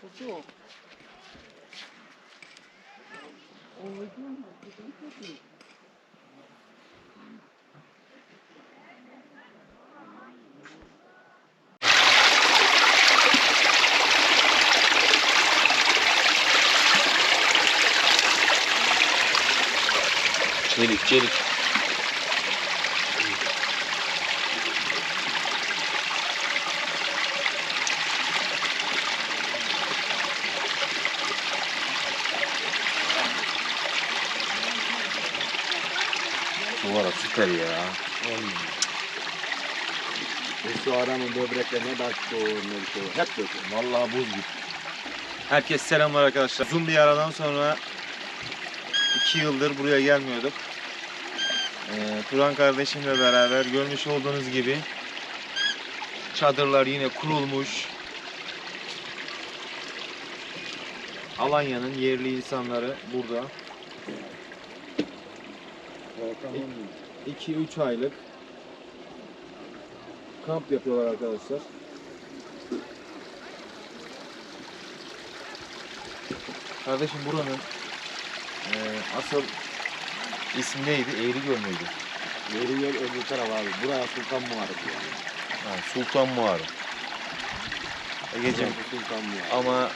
çok. Çelik çelik. Bu ara süper ya. Şu aranın böbreklerine taş koyuyor, ne şey. Hep döküyor. Vallahi buz gibi. Herkes selamlar arkadaşlar. Uzun bir aradan sonra iki yıldır buraya gelmiyorduk. Ee, Turan kardeşimle beraber görmüş olduğunuz gibi çadırlar yine kurulmuş. Alanya'nın yerli insanları burada. 2-3 aylık kamp yapıyorlar arkadaşlar. Kardeşim buranın eee asıl ismi neydi? Eğrigöl müydü? Yeri yer öbür taraf abi. Buraya Sultan Muharrem yani. Ha, Sultan Muharrem. Egeciğim Sultan Muharrem. ama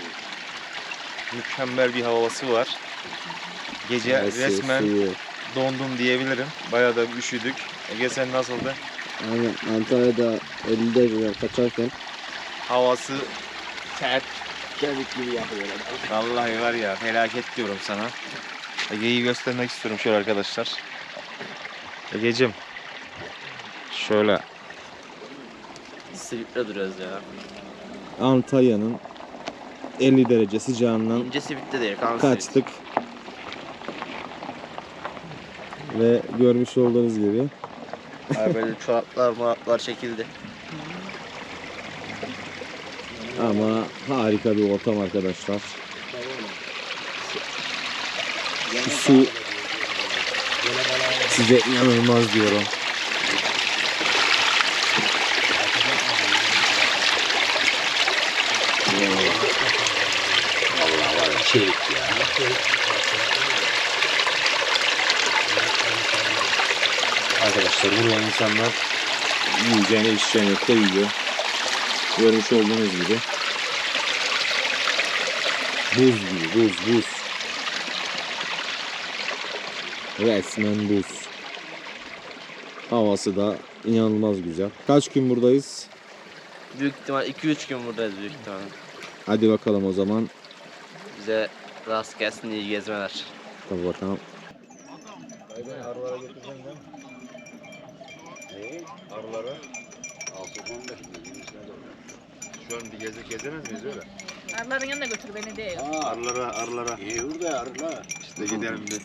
mükemmel bir havası var. Gece resmen dondum diyebilirim. Bayağı da üşüdük. Ege sen nasıldı? Aynen Antalya'da 50 derece kaçarken Havası sert. Kemik gibi yapıyorlar. Vallahi var ya felaket diyorum sana. Ege'yi göstermek istiyorum şöyle arkadaşlar. Ege'cim. Şöyle Sivitle duruyoruz ya. Antalya'nın 50 derece sıcağından İnce sivitte değil. Kan kaçtık. Ve görmüş olduğunuz gibi Abi böyle çoraplar muratlar çekildi. ama harika bir ortam arkadaşlar. Şu su size inanılmaz diyorum. Çelik ya. Arkadaşlar buraya insanlar Yiyeceğine içeceğine yok da yiyor. Görmüş olduğunuz gibi. Buz gibi buz buz. Resmen buz. Havası da inanılmaz güzel. Kaç gün buradayız? Büyük ihtimal 2-3 gün buradayız büyük ihtimal. Hadi bakalım o zaman. Bize rast gelsin iyi gezmeler. Tabii bakalım. arılara götüreceğim değil mi? Neyi? Arılara. 6-15 Şu an bir gezip gezemez miyiz öyle? Arıların yanına götür beni değil. Aa, Arılara, arılara. iyi orada arılar. İşte gidelim bir.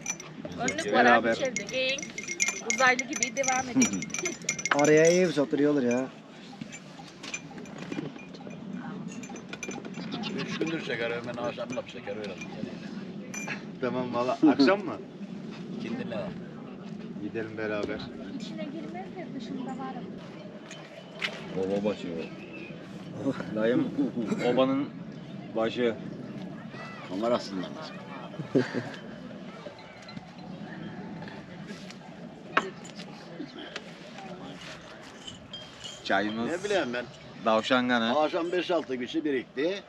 Önlük var Beraber. abi içeride. Giyin. Uzaylı gibi devam edin. Araya iyi oturuyorlar ya. Üç gündür şeker hemen akşamla şeker verelim. Tamam valla. Akşam mı? Kendine. Gidelim beraber. İçine girmez de dışında var. Baba başı Dayım obanın başı. Kamerasından. Çayımız. Ne bileyim ben. Davşan kanı. Akşam 5-6 kişi birikti.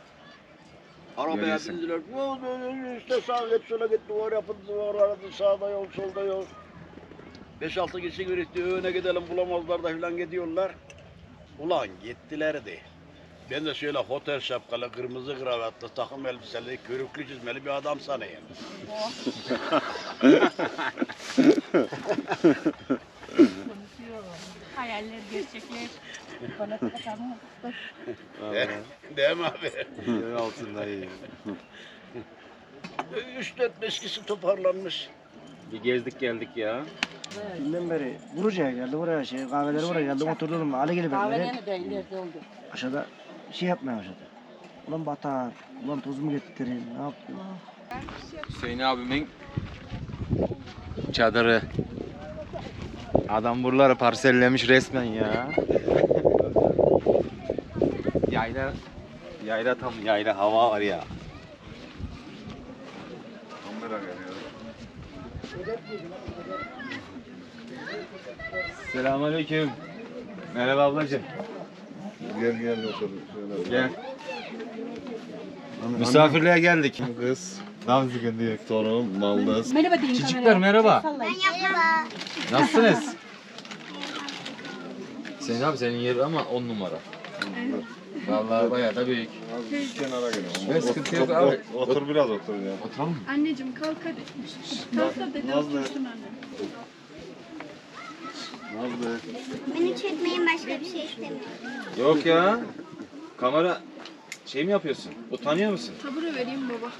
Arabaya Görüyorsun. bindiler. "Yo, yo, yo, İşte sağa git sola git duvar yapın duvar aradı sağda yol solda yol. 5-6 kişi birikti öne gidelim bulamazlar da filan gidiyorlar. Ulan gittiler de. Ben de şöyle hotel şapkalı, kırmızı kravatlı, takım elbiseli, körüklü çizmeli bir adam sanayım. Hayaller, gerçekler. Değil mi abi? Yer altında iyi. 3-4-5 kişi toparlanmış. Bir gezdik geldik ya. Dünden beri Buruca'ya geldi buraya şey kahveleri buraya geldi oturdum Ali gelip bekleri. Kahvelerini de ileride oldu. Aşağıda şey yapmaya başladı. Ulan batar, ulan toz mu getirin, ne yaptın? Hüseyin abimin çadırı. Adam buraları parsellemiş resmen ya. Yayla Yayla tam yayla hava var ya. Selamünaleyküm. Merhaba ablacığım. Gel gel otur. Şöyle. Gel. Misafirliğe geldik. Kız, Tam sıkıntı yok. torun, maldız. Merhaba deyin Çocuklar merhaba. Nasılsınız? Senin abi senin yeri ama on numara. Vallahi bayağı da büyük. Az kenara gel. Evet, sıkıntı yok Otur- abi. Otur biraz otur ya. Oturalım mı? Anneciğim kalk hadi. Kalk da Nazlı. otursun anne. Nazlı. Beni çekmeyin başka bir şey istemiyorum. Yok ya. Kamera şey mi yapıyorsun? Utanıyor musun? Tabure vereyim baba.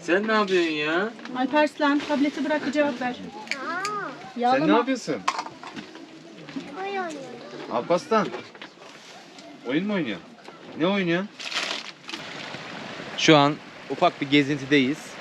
Sen ne yapıyorsun ya? Alparslan tableti bırak bir cevap ver. Sen ne yapıyorsun? Oyun oynuyorum. Alpaslan. Oyun mu oynuyorsun? Ne oynuyorsun? Şu an ufak bir gezintideyiz.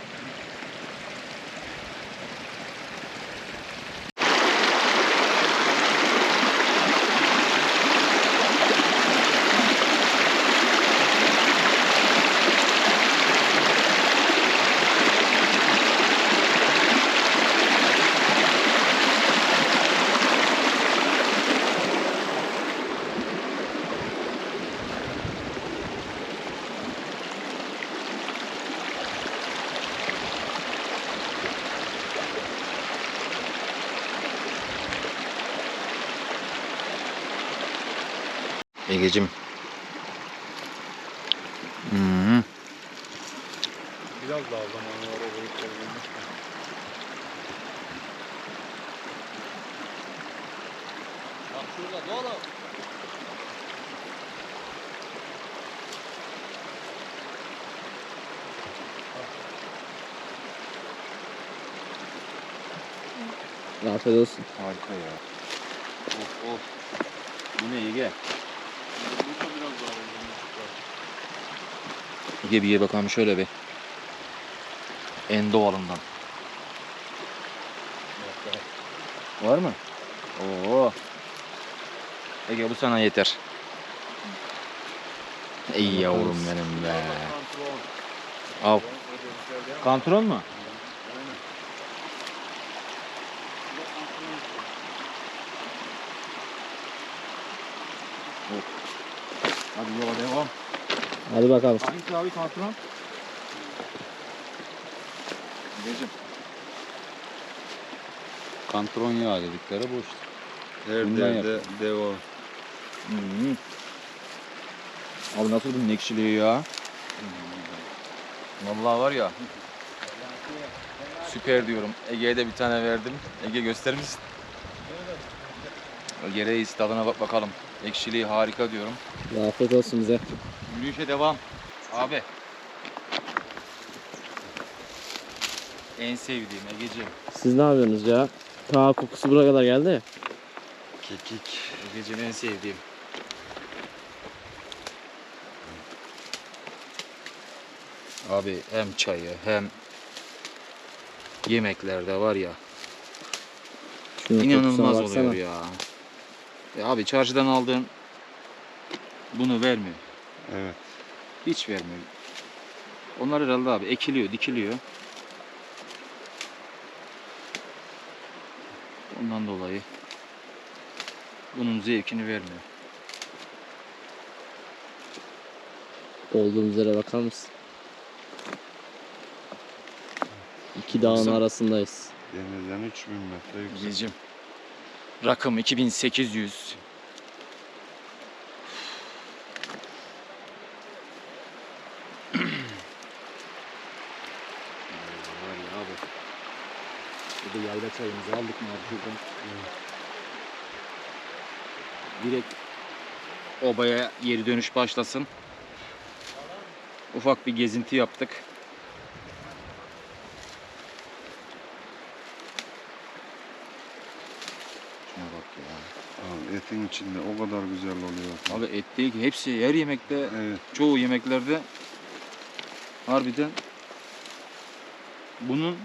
Egecim. Hmm. Biraz daha zamanı var o gruplar Afiyet olsun. Harika ya. Of of. Bu ne Ege? Ege bir ye bakalım şöyle bir. En doğalından. Var mı? Oo. Ege bu sana yeter. Ey yavrum benim be. Al. Kantron mu? Hadi yola devam. Hadi bakalım. Hangisi abi kantron? Egecim. Kantron yağı dedikleri bu işte. Her Bundan derde deva. Hmm. Abi nasıl bunun ekşiliği ya? Vallahi var ya. Süper diyorum. Ege'ye de bir tane verdim. Ege gösterir misin? Ege reis tadına bak bakalım. Ekşiliği harika diyorum. Afiyet olsun bize. Yürüyüşe devam. Abi. En sevdiğim Ege'ciğim. Siz ne yapıyorsunuz ya? Ta kokusu buraya kadar geldi. Kekik. Ege'ciğim en sevdiğim. Abi hem çayı hem yemeklerde var ya Şunun inanılmaz oluyor ya. Ya abi çarşıdan aldığın bunu vermiyor. Evet. Hiç vermiyor. Onlar herhalde abi ekiliyor, dikiliyor. Ondan dolayı bunun zevkini vermiyor. Olduğumuz yere bakar mısın? İki dağın Baksana. arasındayız. Denizden 3000 metre yüksek. Gecim. Rakım 2800. Var ya abi. Bir de yayla çayımızı aldık mı abi şuradan? Direkt obaya geri dönüş başlasın. Ufak bir gezinti yaptık. Şuna bak ya. Abi etin içinde o kadar güzel oluyor. Abi et değil ki hepsi her yemekte Evet. çoğu yemeklerde harbiden bunun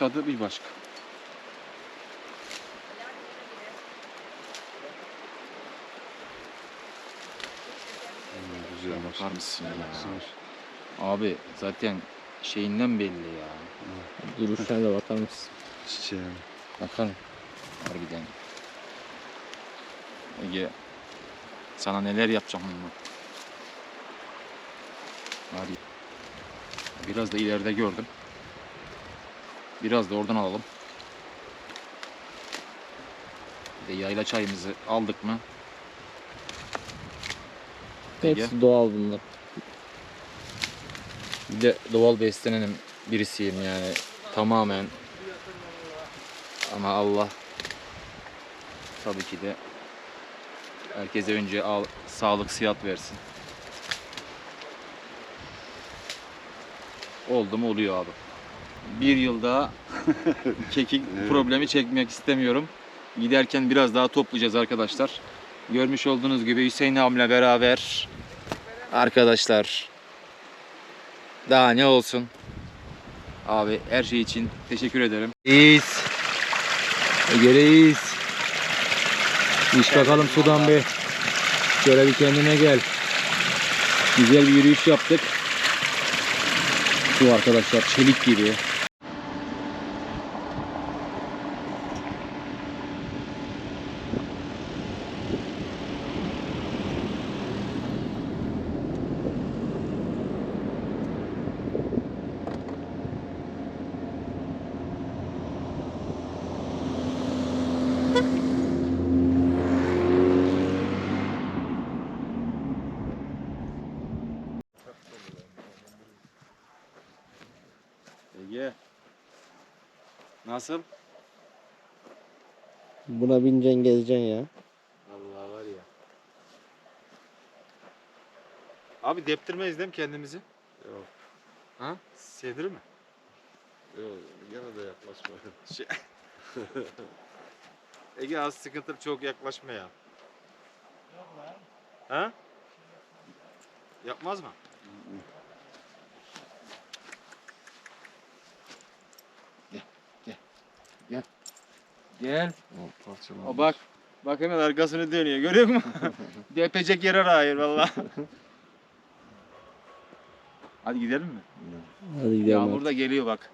tadı bir başka. Şuraya bakar mısın ya? Abi zaten şeyinden belli ya. Duruşuna da bakar mısın? Çiçeğe. Bakalım. Harbiden. Ege sana neler yapacağım bununla. Hadi. Biraz da ileride gördüm. Biraz da oradan alalım. Bir de yayla çayımızı aldık mı? Hepsi doğal bunlar. Bir de doğal beslenenin birisiyim yani tamamen. Ama Allah tabii ki de herkese önce al, sağlık sıhhat versin. Oldu mu oluyor abi. Bir yılda kekik problemi çekmek istemiyorum. Giderken biraz daha toplayacağız arkadaşlar. Görmüş olduğunuz gibi Hüseyin abimle beraber arkadaşlar daha ne olsun. Abi her şey için teşekkür ederim. Reis. Ege Reis. İş bakalım sudan bir. Şöyle bir kendine gel. Güzel bir yürüyüş yaptık. Su arkadaşlar çelik gibi. Ege. Nasıl? Buna bineceksin gezeceksin ya. Vallahi var ya. Abi deptirmeyiz değil mi kendimizi? Yok. Ha? Sevdirir mi? Yok. Gene de yaklaşma. Şey... Ege az sıkıntı çok yaklaşma ya. Ha? Yapmaz mı? Gel. O parçalanmış. O bak. Bak hemen arkasını dönüyor. Görüyor musun? Depecek yer arıyor valla. Hadi gidelim mi? Hadi gidelim. Yağmur da geliyor bak.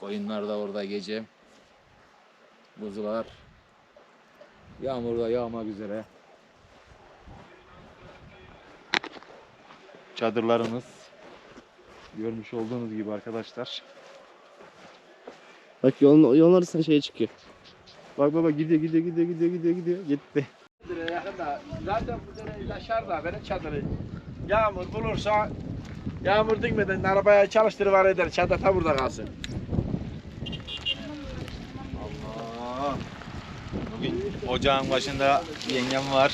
Koyunlar da orada gece. Buzular. Yağmur da yağmak üzere. Çadırlarımız. Görmüş olduğunuz gibi arkadaşlar. Bak yolun, yolun arasında şey çıkıyor. Bak baba gidiyor gidiyor gidiyor gidiyor gidiyor gidiyor gitti. yakında. Zaten bu dere aşağıda benim çadırı. Yağmur bulursa yağmur dikmeden arabaya çalıştırıver eder. Çadır ta burada kalsın. Allah. Bugün ocağın başında yengem var.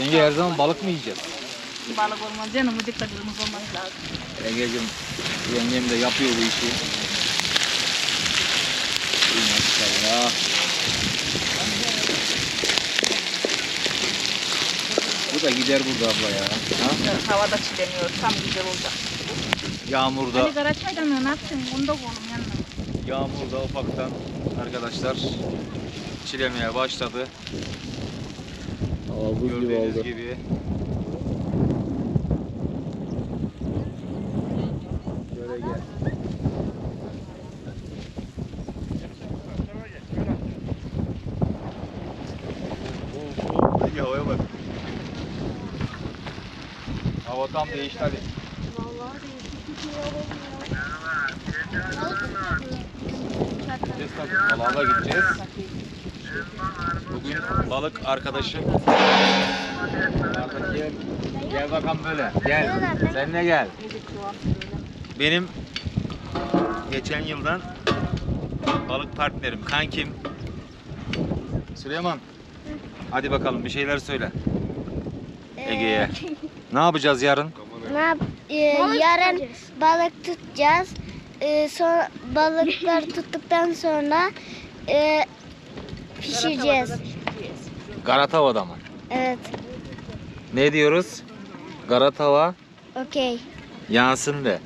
Yenge her zaman balık mı yiyeceğiz? Balık olmaz canım. Dikkatimiz olması lazım. Yengecim, yengem de yapıyor bu işi. Maşallah. Bu da gider burada abla ya. Ha? Havada çileniyor. Tam güzel olacak. Yağmurda, Hani Karaçay'dan ne yapacaksın? Onu da koyalım yanına. yağmurda ufaktan arkadaşlar çilemeye başladı. Buz gibi Gördüğünüz oldu. gibi. Şöyle gel. Havaya bak. Hava tam değişti hadi. Gideceğiz tabii. Balığa da gideceğiz. Bugün balık arkadaşım. Arda gel. Gel bakalım böyle. Gel. Sen de gel. Benim geçen yıldan balık partnerim, kankim. Süleyman. Hadi bakalım bir şeyler söyle Ege'ye. Ne yapacağız yarın? Ne yap? Ee, yarın balık tutacağız. Ee, sonra balıklar tuttuktan sonra e, pişireceğiz. Garatava'da mı? Evet. Ne diyoruz? Garatava Okey. yansın de.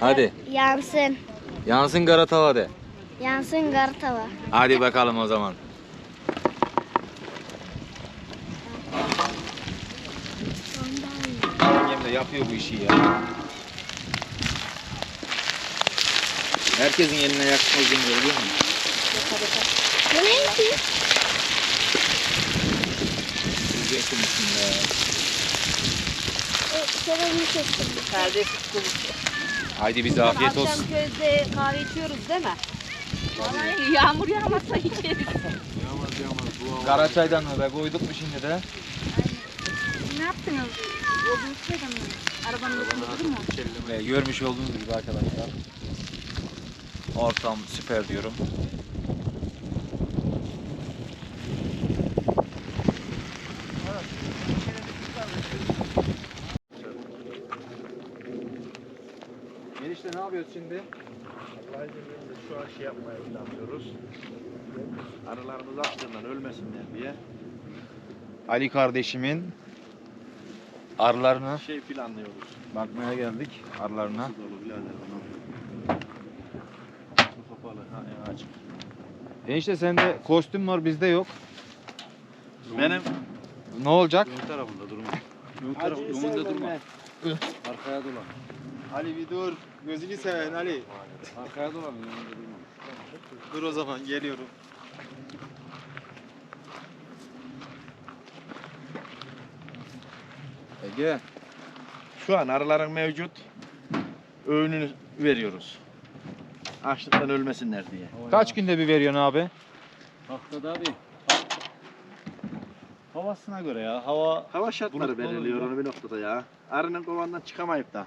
Hadi. Yansın. Yansın kara tava de. Yansın kara tava. Hadi bakalım o zaman. Annem de yapıyor bu işi ya. Herkesin eline yakışmaz gibi görüyor musun? Bu neydi? Yiyeceksin içinde. Selamını kestim. Kardeşlik kulübü. Haydi bize afiyet olsun. közde kahve içiyoruz değil mi? Vallahi yağmur yağmazsa içeriz. Karaçay'dan da koyduk mu şimdi de? Ne yaptınız? Yolun üstüne mi? Arabanın üstünde mu? Ve görmüş olduğunuz gibi arkadaşlar. Ortam süper diyorum. Enişte ne yapıyoruz şimdi? Allah'ın izniyle şu an şey yapmaya planlıyoruz. Arılarımız açlığından ölmesinler diye Ali kardeşimin arılarını şey planlıyoruz. bakmaya geldik. Arılarına. Dolu birader bunu. Bu kapalı. Ha, en açık. Enişte sende kostüm var bizde yok. Benim Ne olacak? Ön tarafında durma. Ön Hacı önünde durma. Arkaya dolan. Ali bir dur. Gözünü seven Ali. Arkaya dolan önünde durma. Dur o zaman geliyorum. Ege. Şu an arıların mevcut öğününü veriyoruz. Açlıktan ölmesinler diye. Kaç günde bir veriyorsun abi? Haftada bir. Havasına göre ya. Hava hava şartları belirliyor onu bir noktada ya. Arının kovandan çıkamayıp da.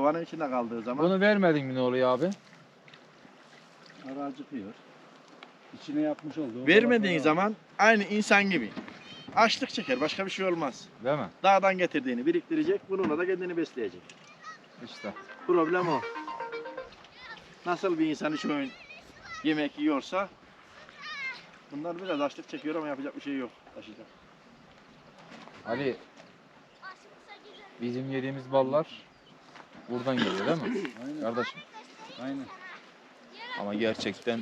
Kovanın içinde kaldığı zaman Bunu vermedin mi ne oluyor abi? Ara acıkıyor. İçine yapmış oldu. vermediğin zaman aynı insan gibi. Açlık çeker başka bir şey olmaz. Değil mi? Dağdan getirdiğini biriktirecek bununla da kendini besleyecek. İşte. Problem o. Nasıl bir insan üç öğün yemek yiyorsa bunlar biraz açlık çekiyor ama yapacak bir şey yok. Taşıyacak. Ali bizim yediğimiz ballar buradan geliyor değil mi? Aynen. Kardeşim. Aynen. Ama gerçekten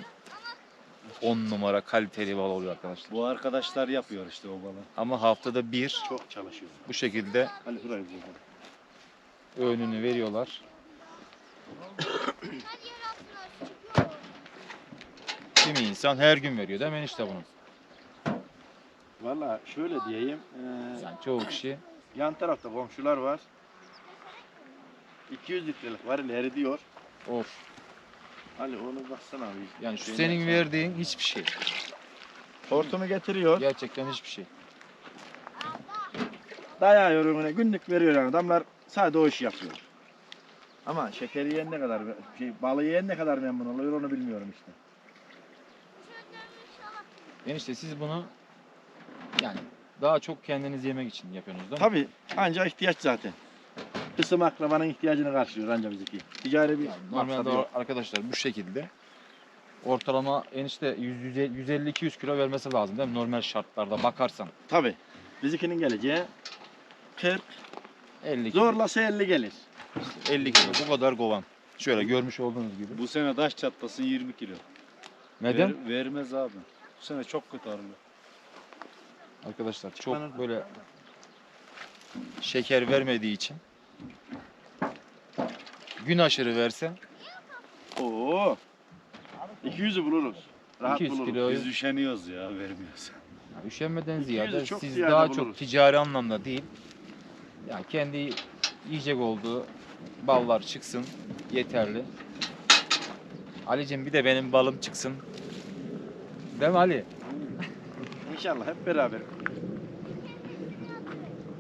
10 numara kaliteli bal oluyor arkadaşlar. Bu arkadaşlar yapıyor işte o balı. Ama haftada bir Çok çalışıyor. bu şekilde Ali burayı bulalım. öğününü veriyorlar. Kimi insan her gün veriyor değil mi enişte bunu? Valla şöyle diyeyim. eee, Yani çoğu kişi yan tarafta komşular var. 200 litrelik varil eridiyor. of. Ali onu baksana abi. Yani şu senin yapsana. verdiğin hiçbir şey. Hortumu getiriyor. Gerçekten hiçbir şey. Dayıyor önüne günlük veriyor yani. Adamlar sadece o işi yapıyor. Ama şeker yiyen ne kadar, şey, balı yiyen ne kadar memnun oluyor onu bilmiyorum işte. Enişte siz bunu yani daha çok kendiniz yemek için yapıyorsunuz değil mi? Tabi ancak ihtiyaç zaten. Kısım akrabanın ihtiyacını karşılıyor anca bizimki. Ticari bir Yani normalde yok. arkadaşlar bu şekilde ortalama enişte 150-200 kilo vermesi lazım değil mi? Normal şartlarda bakarsan. Tabi. Bizimkinin geleceği 40, 50 kilo. zorlasa 50 gelir. 50 kilo bu kadar kovan. Şöyle görmüş olduğunuz gibi. Bu sene taş çatlasın 20 kilo. Neden? Ver- vermez abi. Bu sene çok kötü arılı. Arkadaşlar çok böyle şeker vermediği için gün aşırı verse Oo. 200'ü buluruz. Rahat 200 buluruz. kilo Biz üşeniyoruz ya vermiyoruz. Üşenmeden 200'ü ziyade çok siz ziyade daha buluruz. çok ticari anlamda değil yani kendi yiyecek olduğu ballar çıksın yeterli. Ali'cim bir de benim balım çıksın. Değil mi Ali? İnşallah hep beraber.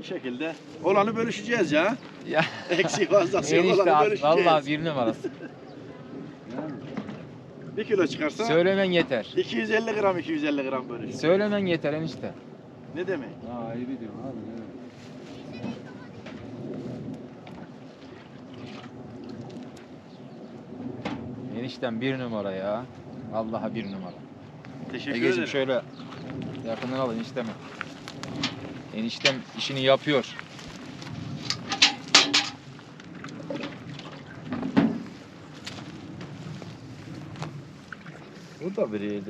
Şekilde olanı bölüşeceğiz ya. Ya. Eksik fazlası yok Enişte olanı abi, bölüşeceğiz. vallahi bir numarası. Bir kilo çıkarsa Söylemen yeter. 250 gram 250 gram bölüş. Söylemen yeter enişte. Ne demek? Ha iyi diyorsun abi. evet. Enişten bir numara ya. Vallahi bir numara. Teşekkür Egeciğim ederim. şöyle yakından al eniştemi. Eniştem işini yapıyor.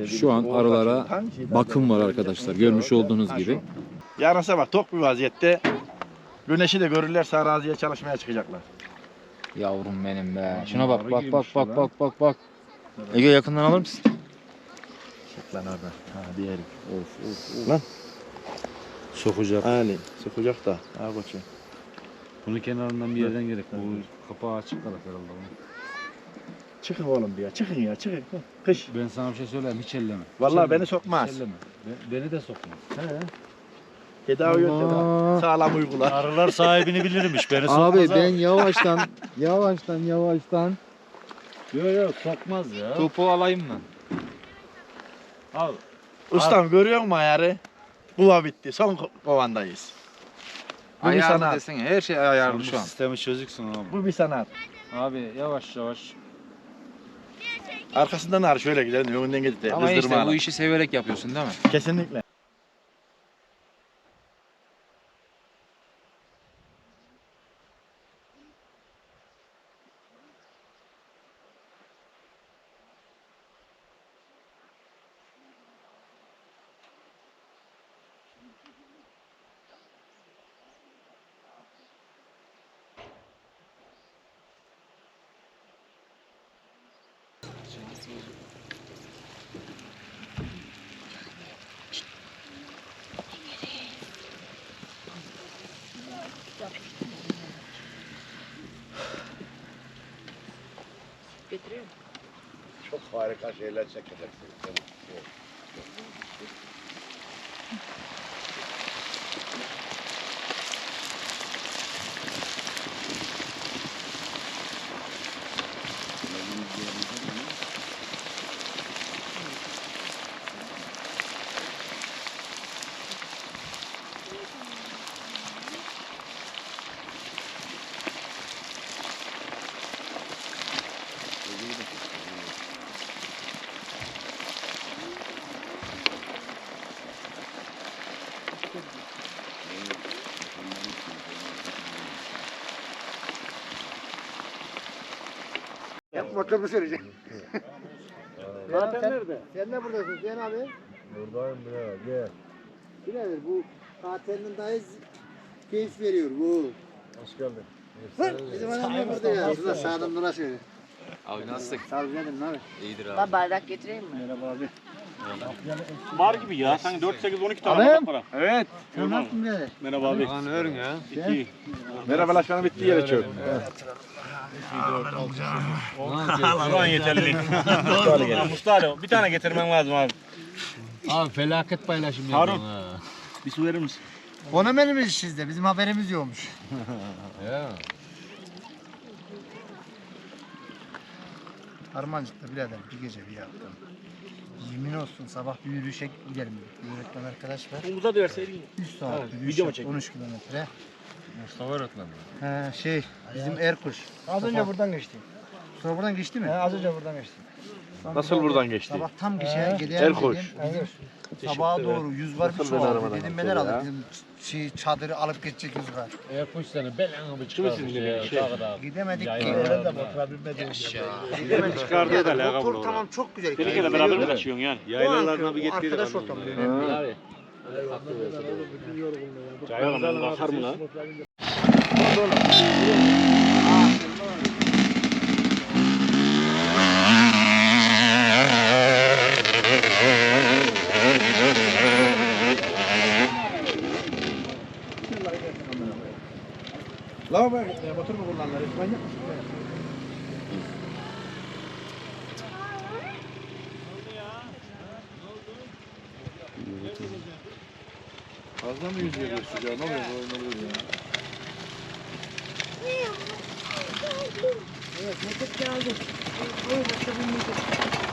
Şu an arılara bakım var arkadaşlar. Görmüş olduğunuz gibi. Yarasa bak tok bir vaziyette Güneşi de görürlerse araziye çalışmaya çıkacaklar. Yavrum benim be. Şuna bak bak bak bak bak bak bak. Ege yakından alır mısın? Lan orada. Ha diğeri. Of of of. Lan. Sokacak. Yani sıkacak da. Ha koçum. Bunun kenarından bir yerden gerek. Bu kapağı açık kalır herhalde. bunun. Çıkın oğlum bir ya. Çıkın ya çıkın. Kış. Ben sana bir şey söyleyeyim hiç elleme. Vallahi Hiç beni elleme, sokmaz. Hiç elleme. Be- beni de sokma. Tedavi yöntemi. Sağlam uygular. Arılar sahibini bilirmiş. Beni Abi ben yavaştan yavaştan yavaştan Yok yok sokmaz ya. topu alayım mı? Al. Ustam görüyor musun ayarı? Buva bitti. Son ko- kovandayız. Bu bir Ayarlı sanat. desene her şey ayarlı şu an. Sistemi çözüksün abi. Bu bir sanat. Abi yavaş yavaş. Arkasından ar şöyle gidelim. Önünden gidip Ama işte bu işi severek yapıyorsun değil mi? Kesinlikle. Çok harika şeyler çekeceksin. Motoru sürecek. Zaten nerede? Sen de buradasın Hüseyin abi. Buradayım birader gel. Birader bu tatilin daha keyif veriyor bu. Hoş geldin. Bizim adam da burada ya. Şurada sağdan dolaşıyor. Abi nasılsın? Sağ ol canım abi. İyidir abi. Ben bardak getireyim mi? Merhaba abi. Var gibi ya. Sen 4 8 12 tane bardak var. Evet. Sen nasılsın birader? Merhaba abi. Lan örün ya. İki. Merhabalaşmanın bittiği yere çök. Lan yeterli. Mustafa bir tane getirmen lazım abi. Abi felaket paylaşım Harun. Bir su verir misin? Fenomenimiz sizde. Bizim haberimiz yokmuş. Ya. Harmancık'ta birader bir gece bir yaptım. Yemin olsun sabah bir yürüyüşe gidelim dedik. Bir öğretmen arkadaş var. Umuza da verseydin. 3 saat Evet, yürüyüş video mu yaptı, çektin? 13 kilometre. Mustafa öğretmen mi? He, şey bizim Erkuş. Az önce buradan geçti. Sonra buradan geçti mi? az önce buradan geçti. Nasıl buradan geçti? Sabah tam gece gidelim Erkuş. dedim. Bizim sabaha doğru yüz var bir Nasıl ben çoğaldı. arabadan Dedim ya? aldık dedim şey çadırı alıp geçecek yüz var. Erkuş seni belanı bir çıkarmış ya. Çağda. Gidemedik ki. Yaylalar de motora binmedik. Gidemedik. Çıkardığı da alakalı Motor olur. tamam çok güzel. Bir kere keyif beraber mi kaçıyorsun yani? Yaylalarına bir getirdik. Arkadaş ortamı. Abi. Yaylalarına bakar mı lan? La bak motor mu kullanırlar? Manyak mısın? Fazla mı yüzüyor sıcağı? Ne oluyor? Ne oluyor ya? Evet, motor geldi. Oy, başka bir motor.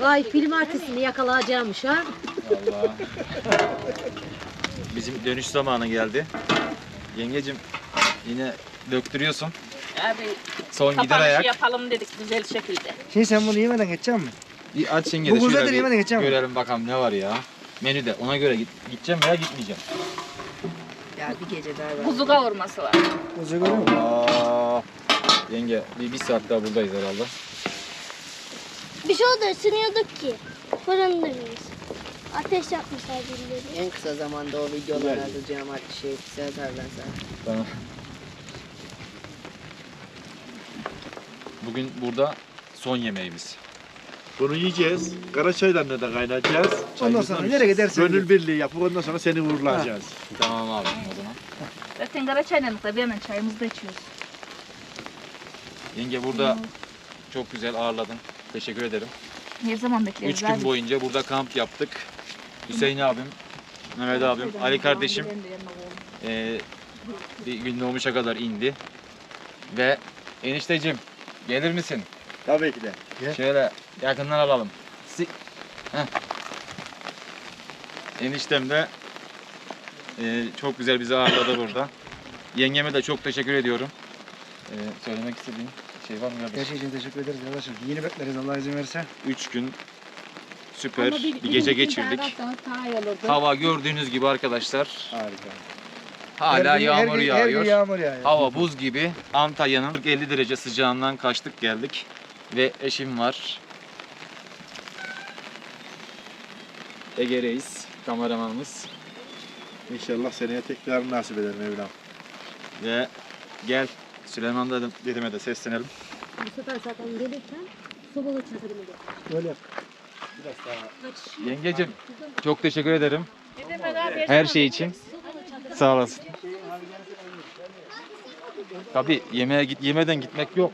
Vay film artistini yakalayacağımış ha. Allah. Bizim dönüş zamanı geldi. Yengecim yine döktürüyorsun. Abi Son gider kapanışı ayak. yapalım dedik güzel şekilde. Şimdi sen bunu yemeden geçecek misin? Bir aç yenge Bu de güzeldir, şöyle bir yemeden geçeceğim. görelim bakalım ne var ya. Menüde ona göre git, gideceğim veya gitmeyeceğim. Ya bir gece daha var. Kuzu kavurması var. Kuzu görüyor musun? Yenge bir, bir saat daha buradayız herhalde. Oldu ısınıyorduk ki. Fırındayız. Ateş yapmışlar birileri. En kısa zamanda o videoları alacağım artık şey Serdar ben sana. Tamam. Bugün burada son yemeğimiz. Bunu yiyeceğiz. Kara çaylarını da kaynatacağız. Ondan sonra nereye gidersen Gönül birliği yapıp ondan sonra seni uğurlayacağız. Tamam abi o zaman. Zaten kara çaylanlıkla bir hemen çayımızı da içiyoruz. Yenge burada çok güzel ağırladın. Teşekkür ederim. Her zaman bekleriz Üç gün boyunca burada kamp yaptık. Hüseyin abim, Mehmet abim, Ali kardeşim eee bir gün doğmuşa kadar indi. Ve eniştecim gelir misin? Tabii ki de. Şöyle yakından alalım. Si Heh. Eniştem de eee, çok güzel bizi ağırladı burada. Yengeme de çok teşekkür ediyorum. Eee, söylemek istediğin şey var mı Her şey için teşekkür ederiz arkadaşlar. Yeni bekleriz Allah izin verirse. Üç gün süper bir gece geçirdik. Hava gördüğünüz gibi arkadaşlar Harika. hala Her gün- her yağmur Her yağıyor. gün yağmur yağıyor. Hava buz gibi. Antalya'nın 40-50 derece sıcağından kaçtık geldik. Ve eşim var. Ege Reis, kameramanımız. İnşallah seneye tekrar nasip eder Mevlam. Ve gel Süleyman dedim, dedime de seslenelim. Bu sefer zaten gelirken sobalı çadırını Öyle yap. Yengecim çok teşekkür ederim. Her şey için. Sağ olasın. Tabii yemeğe git yemeden gitmek yok.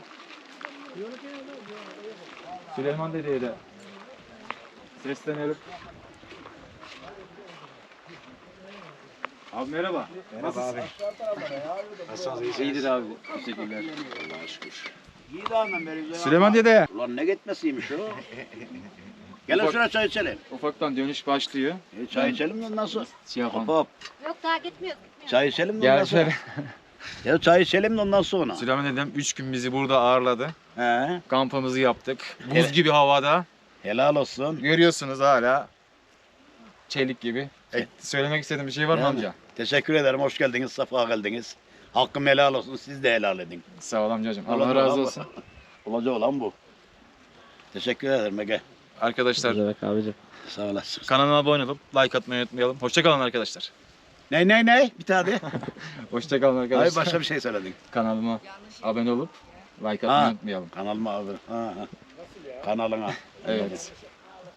Süleyman dedeye de seslenelim. Abi merhaba. Merhaba abi. Nasılsınız? İyidir abi. Teşekkürler. Allah'a şükür. İyi de anlam beri. Süleyman dede. Ulan ne gitmesiymiş o. Gelin Ufak- şuna çay içelim. Ufaktan dönüş başlıyor. E, çay içelim de nasıl? Şey Hop hop. Yok daha gitmiyor. Çay içelim de ondan Gel sonra. şöyle. Ya çay içelim de ondan sonra. Süleyman dedem 3 gün bizi burada ağırladı. He. Kampımızı yaptık. Buz Evet. gibi havada. Helal olsun. Görüyorsunuz hala çelik gibi. E, söylemek istediğin bir şey var mı amca? Teşekkür ederim. Hoş geldiniz. Safa geldiniz. Hakkım helal olsun. Siz de helal edin. Sağ ol amcacığım. Allah razı olsun. Olacak olan bu. Teşekkür ederim Ege. Arkadaşlar demek abicim. Sağ olasın. kanalıma abone olup like atmayı unutmayalım. Hoşçakalın arkadaşlar. Ne ne ne? Bir tane de. Hoşçakalın Hayır arkadaşlar. başka bir şey söyledin. Kanalıma abone olup like atmayı Ha. unutmayalım. Kanalıma abi. Ha, ha. Kanalına. Evet.